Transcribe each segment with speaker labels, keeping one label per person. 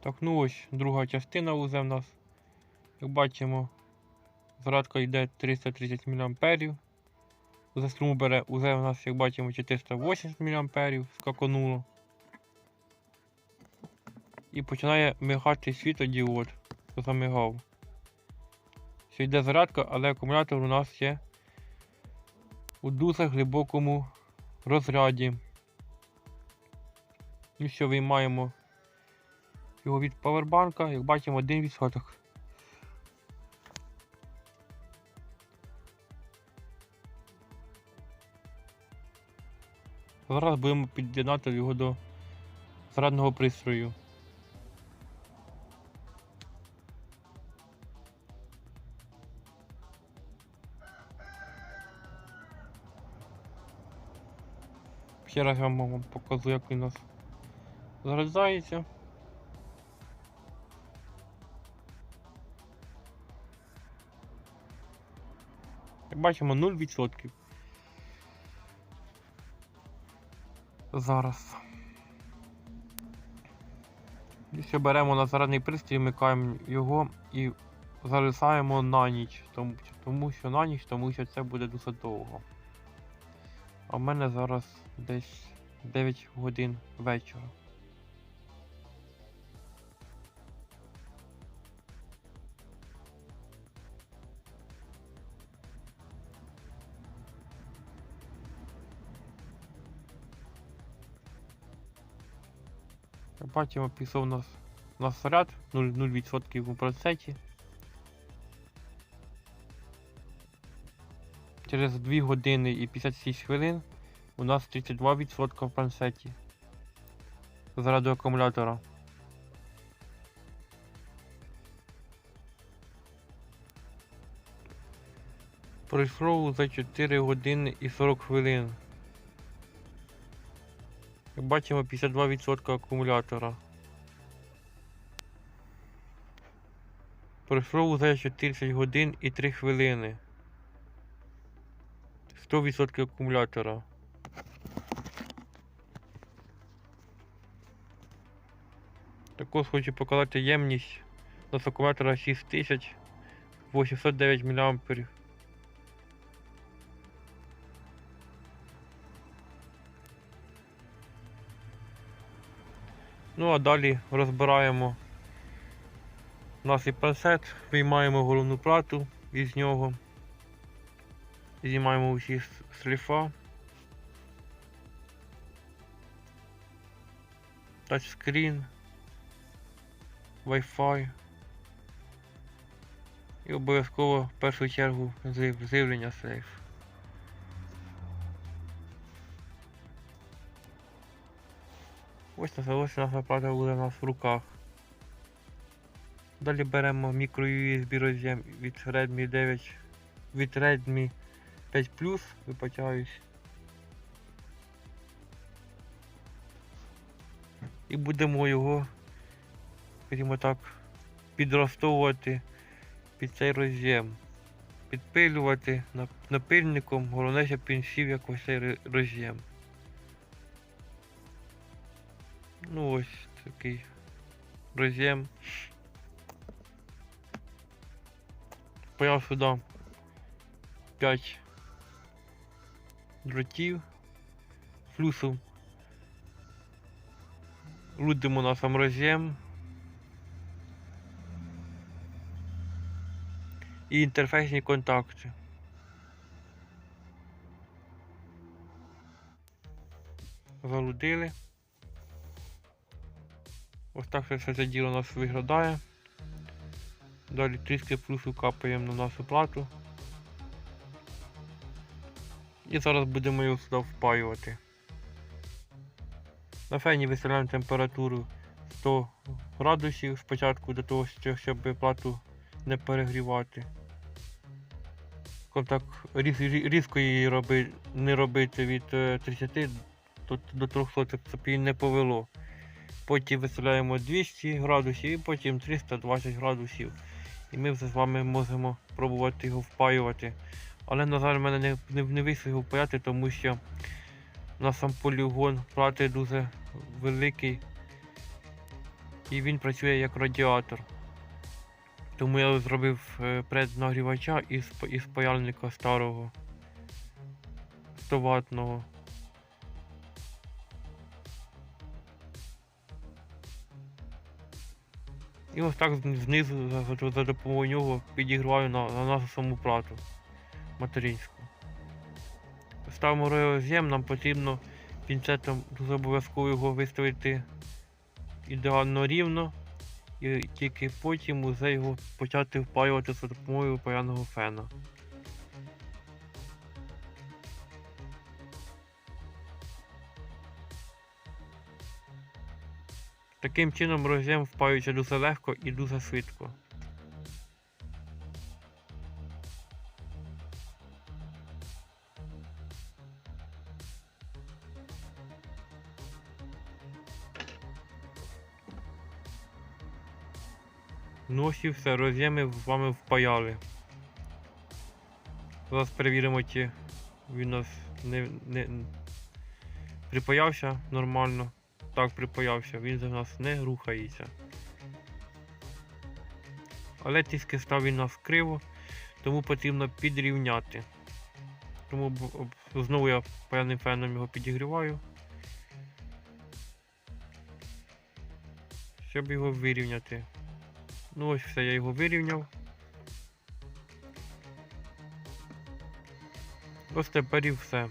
Speaker 1: Так, ну ось друга частина УЗ в нас. Як бачимо, зарядка йде 330 мА. За струму бере УЗ у нас, як бачимо, 480 мА скаконуло. І починає мигати світодіод, що замигав. Що йде зарядка, але акумулятор у нас є у дуже глибокому розряді. І що виймаємо його від павербанка, як бачимо, 1%. Зараз будемо під'єднати його до зарядного пристрою. Ще раз я вам покажу, як він у нас заряджається. Як бачимо 0%. Зараз. Ще беремо на зарядний пристрій, вмикаємо його і залишаємо на ніч. Тому, тому що на ніч, тому що це буде дуже довго. А в мене зараз десь 9 годин вечора. Бачимо, пішов у нас на заряд 0%, 0% у проценті. Через 2 години і 56 хвилин у нас 32% в планшеті заряду акумулятора. Пройшло за 4 години і 40 хвилин. Як бачимо 52% акумулятора. Пройшло уже 40 годин і 3 хвилини. 100% акумулятора. Також хочу показати ємність у нас акумулятора 6809 мА. Ну а далі розбираємо наш планшет, виймаємо головну плату із нього, знімаємо усі шліфа, тачскрін, Wi-Fi і обов'язково в першу чергу зив- живлення сейф. Ось ось наша плата буде у нас в руках. Далі беремо мікро USB роз'єм від Redmi 9 від Redmi 5 Plus, вибачаюсь. І будемо його, скажімо так, підростовувати під цей роз'єм. Підпилювати напильником, головне, щоб він сів якось цей роз'єм. Ну ось такий роз'єм. Паяв сюди 5 дротів, плюсом лудимо на сам роз'єм. І інтерфейсні контакти. Залудили. Ось так все це діло у нас виглядає. Далі трішки плюсу капаємо на нашу плату. І зараз будемо його сюди впаювати. На фені виставляємо температуру 100 градусів спочатку до того, щоб плату не перегрівати. Контакт різ, різ- різко її роби, не робити від е, 30 до, до 300, щоб її не повело. Потім виставляємо 200 градусів і потім 320 градусів. І ми вже з вами можемо пробувати його впаювати. Але, на жаль, в мене не, не, не вийшло його впаяти, тому що на сам полігон плати дуже великий. і він працює як радіатор. Тому я зробив е, преднагрівача із, із паяльника старого 100 ватного. І ось так знизу за, за, допомогою нього підіграю на, на нашу саму плату материнську. Ставимо роз'єм, нам потрібно пінцетом дуже обов'язково його виставити ідеально рівно. І тільки потім уже його почати впаювати за допомогою паяного фена. Таким чином роз'єм впаюється дуже легко і дуже швидко. Ну і все, роз'єми з вами впаяли. Зараз перевіримо, чи він нас не, не припаявся нормально. Так, припаявся, він за нас не рухається. Але тільки став він нас криво, тому потрібно підрівняти. Тому знову я певним феном його підігріваю. Щоб його вирівняти. Ну ось все, я його вирівняв. Ось тепер і все.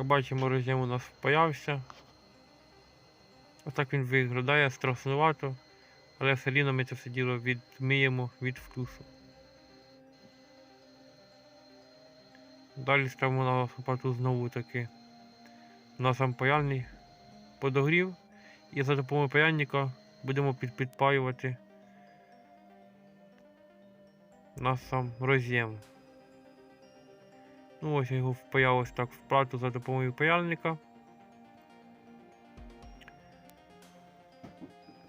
Speaker 1: Як бачимо, роз'єм у нас впаявся. Ось так він виглядає страшнувато, але все рівно ми це все діло відмиємо від вкусу. Далі ставимо на лопату знову таки на сам паяльний подогрів і за допомогою паяльника будемо під, підпаювати на сам роз'єм. Ну ось його впаяв ось так в плату за допомогою паяльника.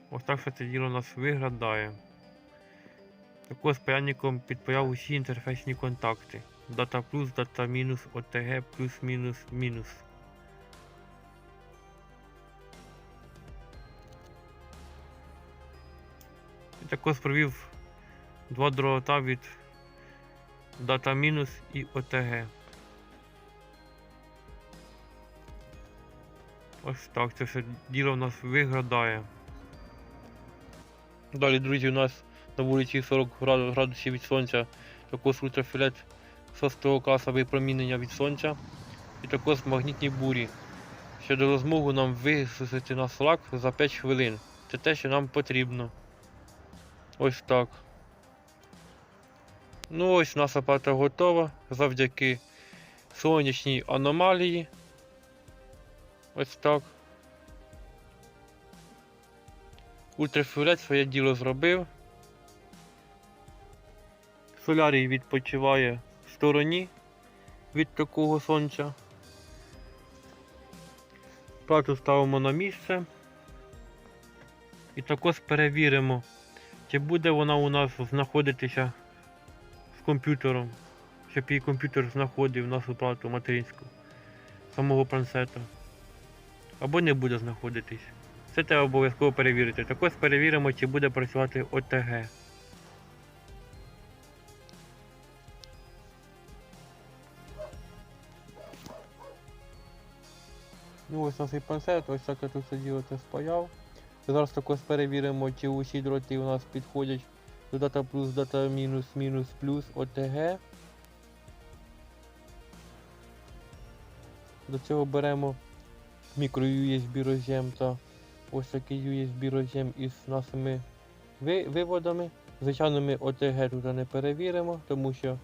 Speaker 1: Ось так все це діло у нас виглядає. Також паяльником підпаяв усі інтерфейсні контакти. Дата плюс, дата мінус, OTG, плюс, мінус, мінус. І також провів два дрота від дата мінус і OTG. Ось так це все діло в нас виглядає. Далі, друзі, у нас на вулиці 40 градусів від сонця, також ультрафіолет 6 класу випромінення від сонця і також магнітні бурі, що дало змогу нам висушити наш лак за 5 хвилин. Це те, що нам потрібно. Ось так. Ну ось наша пата готова завдяки сонячній аномалії. Ось так. Ультрафіолет своє діло зробив. Солярій відпочиває в стороні від такого сонця. Плату ставимо на місце. І також перевіримо, чи буде вона у нас знаходитися з комп'ютером, щоб її комп'ютер знаходив нашу плату материнську самого планшета. Або не буде знаходитись. Це треба обов'язково перевірити. Також перевіримо, чи буде працювати ОТГ. Ну ось наш планшет, ось так я тут все це спаяв. Зараз також перевіримо, чи усі дроти у нас підходять до дата плюс, дата мінус, мінус, плюс, ОТГ. До цього беремо мікро USB роз'єм та ось такий USB роз'єм із нашими ви- виводами. Звичайно, ми ОТГ тут не перевіримо, тому що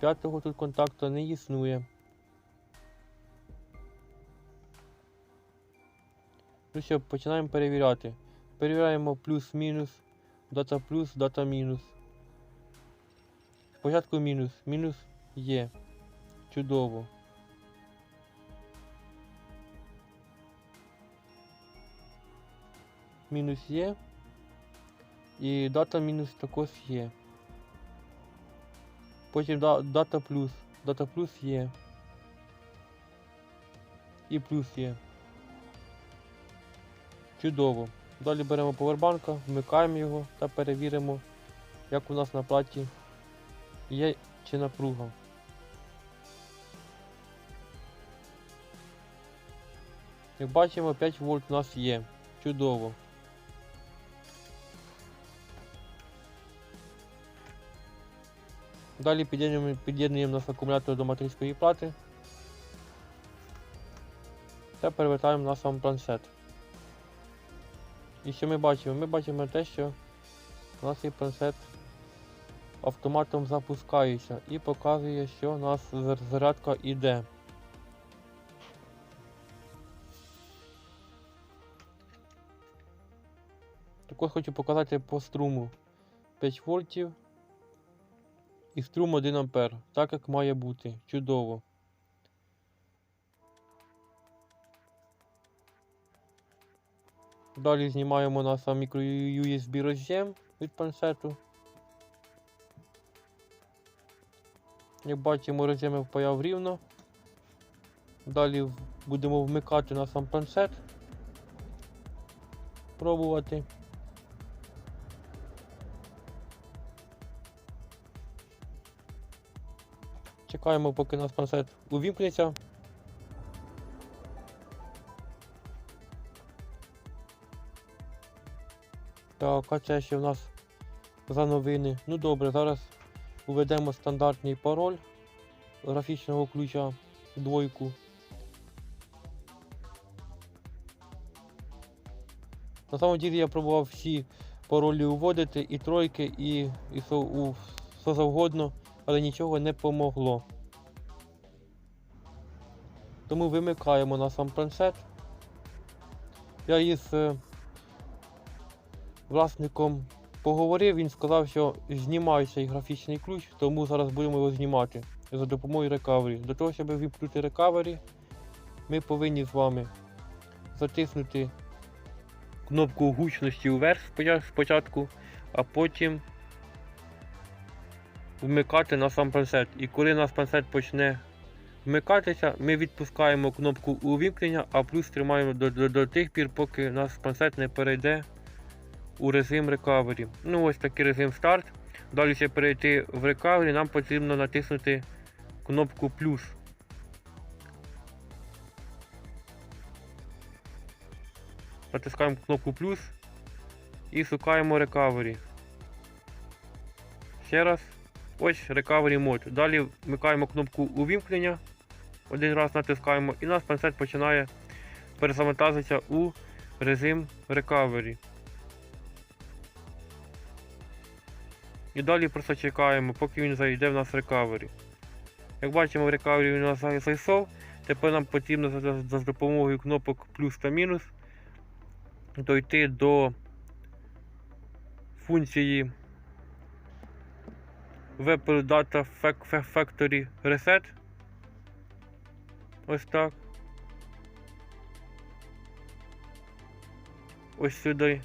Speaker 1: п'ятого тут контакту не існує. Ну що, починаємо перевіряти. Перевіряємо плюс-мінус, дата плюс, дата мінус. Спочатку мінус. Мінус є. Чудово. Мінус є. І дата мінус також є. Потім дата плюс. Дата плюс є. І плюс є. Чудово. Далі беремо повербанка, вмикаємо його та перевіримо, як у нас на платі є чи напруга. Як бачимо, 5 вольт у нас є. Чудово. Далі під'єднуємо під'єднуємо наш акумулятор до материнської плати та перевертаємо на сам планшет. І що ми бачимо? Ми бачимо те, що у нас є планшет автоматом запускається і показує, що у нас зарядка йде. Також хочу показати по струму 5 вольтів і струм 1 ампер, так як має бути. Чудово. Далі знімаємо на сам мікро USB роз'єм від планшету. Як бачимо, роз'єм впаяв рівно. Далі будемо вмикати на сам планшет. Пробувати. Чекаємо, поки наш планшет увімкнеться. Так, а це ще в нас за новини. Ну добре, зараз введемо стандартний пароль графічного ключа двойку. На самом деле я пробував всі паролі вводити, і тройки, і, і все, у, все завгодно, але нічого не помогло. Тому вимикаємо на сам планшет. Я із е, власником поговорив, він сказав, що знімає цей графічний ключ, тому зараз будемо його знімати за допомогою рекавері. Для того, щоб вимкнути рекавері, ми повинні з вами затиснути кнопку гучності вверх спочатку, а потім вмикати на сам планшет. І коли наш планшет почне вмикатися, ми відпускаємо кнопку увімкнення, а плюс тримаємо до, до, до тих пір, поки наш планшет не перейде у режим рекавері. Ну ось такий режим старт. Далі ще перейти в рекавері, нам потрібно натиснути кнопку плюс. Натискаємо кнопку плюс і шукаємо рекавері. Ще раз. Ось Recovery Mode. Далі вмикаємо кнопку увімкнення. Один раз натискаємо і наш планшет починає перезавантажитися у режим Recovery. І далі просто чекаємо, поки він зайде в нас Recovery. Як бачимо, в Recovery він у нас зай- зайшов. Тепер нам потрібно за допомогою кнопок плюс та мінус дойти до функції Web Data Factory Reset. Ось так. Ось сюди.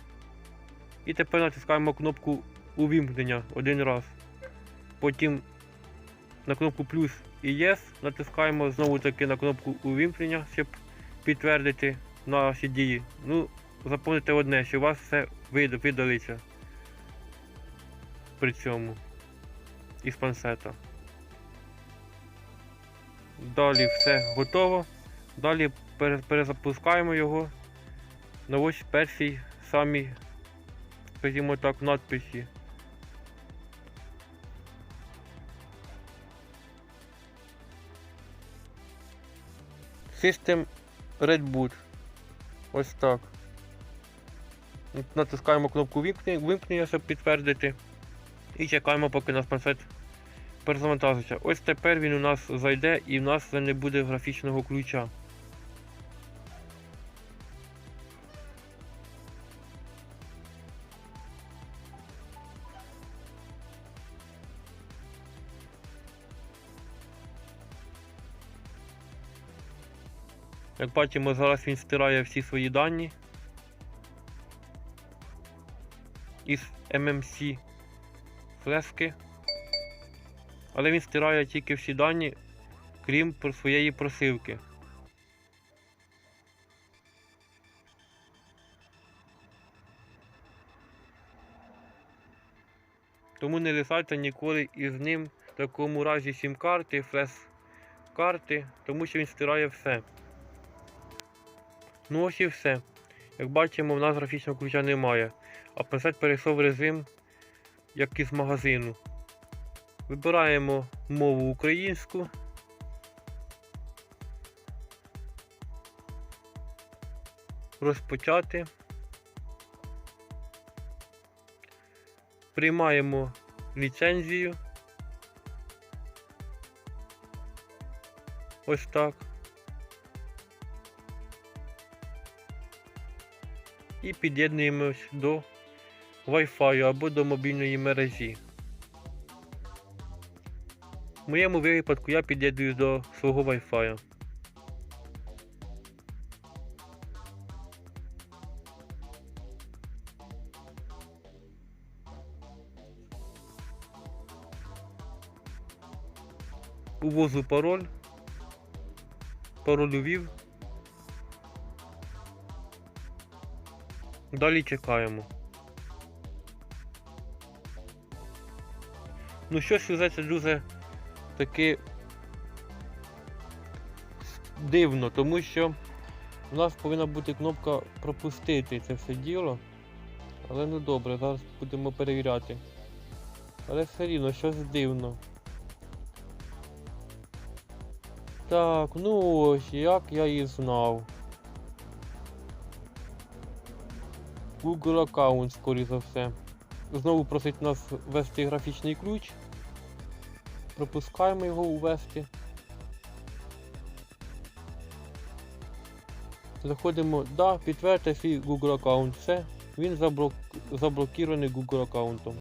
Speaker 1: І тепер натискаємо кнопку увімкнення один раз. Потім на кнопку плюс і Yes натискаємо знову таки на кнопку увімкнення, щоб підтвердити наші дії. Ну, запам'ятайте одне, що у вас все вид- видалиться при цьому із планшета. Далі все готово. Далі перезапускаємо його на ось першій самій, скажімо так, надписі. System Red Boot. Ось так. Натискаємо кнопку вимкнення, щоб підтвердити. І чекаємо, поки наш планшет перезавантажиться. Ось тепер він у нас зайде і в нас вже не буде графічного ключа. Як бачимо, зараз він стирає всі свої дані із MMC флески. Але він стирає тільки всі дані, крім своєї просилки. Тому не лишайте ніколи із ним в такому разі сім-карти, флеш-карти, тому що він стирає все. Ну ось і все. Як бачимо, в нас графічного ключа немає, а пресет перейшов в режим як із магазину. Вибираємо мову українську. Розпочати. Приймаємо ліцензію. Ось так. І під'єднуємось до Wi-Fi або до мобільної мережі. В моєму випадку я під'єдную до свого Wi-Fi. Увозу пароль. Пароль увів. Далі чекаємо. Ну щось везеться дуже таки дивно, тому що у нас повинна бути кнопка пропустити це все діло. Але ну добре, зараз будемо перевіряти. Але все рівно щось дивно. Так, ну ось, як я і знав. Google аккаунт, скоріше за все. Знову просить нас ввести графічний ключ. Пропускаємо його увести. Заходимо, да, підтвердьте свій Google аккаунт. Все, він заблок... заблокований Google аккаунтом.